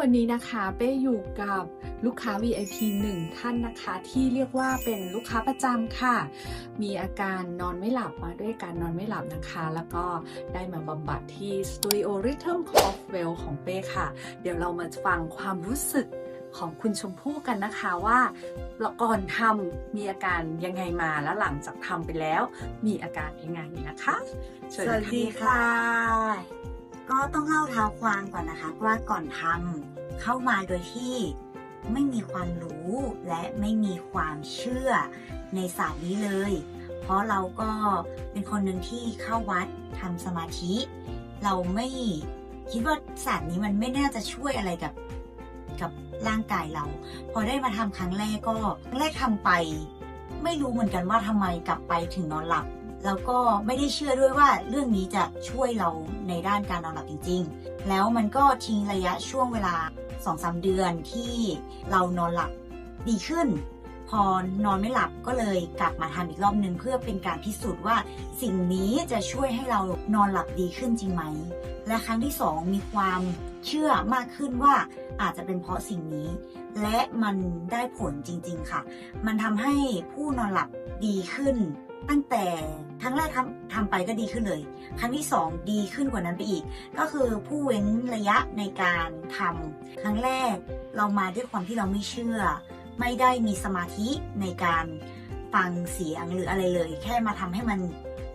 วันนี้นะคะเป้อยู่กับลูกค้า VIP หนึ่งท่านนะคะ ที่เรียกว่าเป็นลูกค้าประจำค่ะ มีอาการนอนไม่หลับมาด้วยการนอนไม่หลับนะคะ แล้วก็ได้มาบำบัดที่สตูดิโอ Rhythm of Well ของเป้ค่ะ เดี๋ยวเรามาฟังความรู้สึกของคุณชมพู่กันนะคะว่าก่อนทำมีอาการยังไงมาแล้วหลังจากทำไปแล้ว มีอาการยังไงนะคะ สวัสดีค่ะ ก็ต้องเล่าเท้าความก่อนนะคะว่าก่อนทำเข้ามาโดยที่ไม่มีความรู้และไม่มีความเชื่อในศาสตร์นี้เลย เพราะเราก็เป็นคนหนึ่งที่เข้าวัดทำสมาธิ เราไม่คิดว่าศาสตร์นี้มันไม่น่าจะช่วยอะไรกับกับร่างกายเรา พอได้มาทำครั้งแรกก็แรกทำไป ไม่รู้เหมือนกันว่าทำไมกลับไปถึงนอนหลับ แล้วก็ไม่ได้เชื่อด้วยว่าเรื่องนี้จะช่วยเราในด้านการนอนหลับจริง ๆ แล้วมันก็ทิ้งระยะช่วงเวลา2-3เดือนที่เรานอนหลับดีขึ้น พอนอนไม่หลับก็เลยกลับมาทำอีกรอบหนึ่งเพื่อเป็นการพิสูจน์ว่า สิ่งนี้จะช่วยให้เรานอนหลับดีขึ้นจริงไหม และครั้งที่สองมีความเชื่อมากขึ้นว่าอาจจะเป็นเพราะสิ่งนี้ และมันได้ผลจริง ๆ ค่ะ มันทำให้ผู้นอนหลับดีขึ้น ตั้งแต่ครั้งแรกทำทำไปก็ดีขึ้นเลย ครั้งที่สองดีขึ้นกว่านั้นไปอีก ก็คือผู้เว้นระยะในการทำครั้งแรกเรามาด้วยความที่เราไม่เชื่อ ไม่ได้มีสมาธิในการฟังเสียงหรืออะไรเลย แค่มาทำให้มัน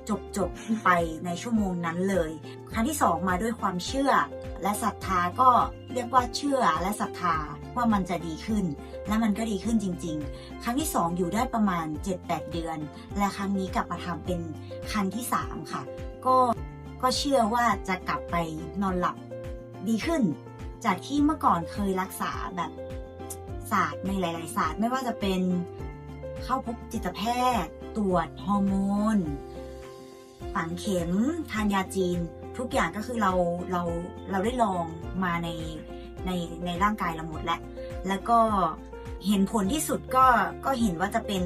จบจบไปในชั่วโมงนั้นเลย ครั้งที่สองมาด้วยความเชื่อ และศรัทธาก็เรียกว่าเชื่อและศรัทธาว่ามันจะดีขึ้น และมันก็ดีขึ้นจริง ๆ ครั้งที่สองอยู่ได้ประมาณ 7-8 เดือน และครั้งนี้กลับมาทำเป็นครั้งที่สามค่ะ ก็ก็เชื่อว่าจะกลับไปนอนหลับดีขึ้น จากที่เมื่อก่อนเคยรักษาแบบศาสตร์ในหลาย ๆ ศาสตร์ไม่ว่าจะเป็นเข้าพบจิตแพทย์ ตรวจฮอร์โมนฝังเข็มทานยาจีน ทุกอย่างก็คือเราเราเราได้ลองมาในในในร่างกายเราหมดแล้ว แล้วก็เห็นผลที่สุดก็ก็เห็นว่าจะเป็น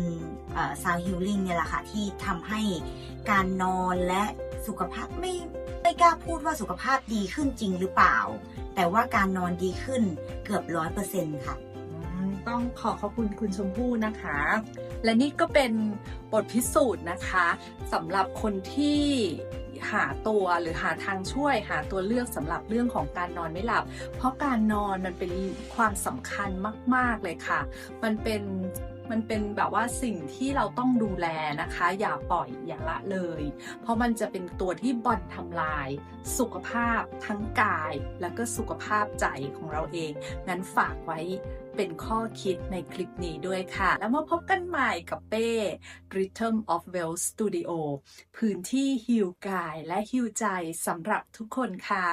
ซาวฮิลลิ่งเนี่ยแหละค่ะ ที่ทำให้การนอนและสุขภาพไม่ไม่กล้าพูดว่าสุขภาพดีขึ้นจริงหรือเปล่า แต่ว่าการนอนดีขึ้นเกือบร้อยเปอร์เซ็นต์ค่ะ ต้องขอขอบคุณคุณชมพู่นะคะ และนี่ก็เป็นบทพิสูจน์นะคะสำหรับคนที่หาตัวหรือหาทางช่วยหาตัวเลือกสำหรับเรื่องของการนอนไม่หลับ เพราะการนอนมันเป็นความสำคัญมาก ๆเลยค่ะ มันเป็น มันเป็นแบบว่าสิ่งที่เราต้องดูแลนะคะ อย่าปล่อยอย่าละเลย เพราะมันจะเป็นตัวที่บ่อนทำลาย สุขภาพทั้งกาย แล้วก็สุขภาพใจของเราเอง งั้นฝากไว้เป็นข้อคิดในคลิปนี้ด้วยค่ะ แล้วมาพบกันใหม่กับเป้ Rhythm of Well Studio พื้นที่ฮิวกายและฮิวใจสำหรับทุกคนค่ะ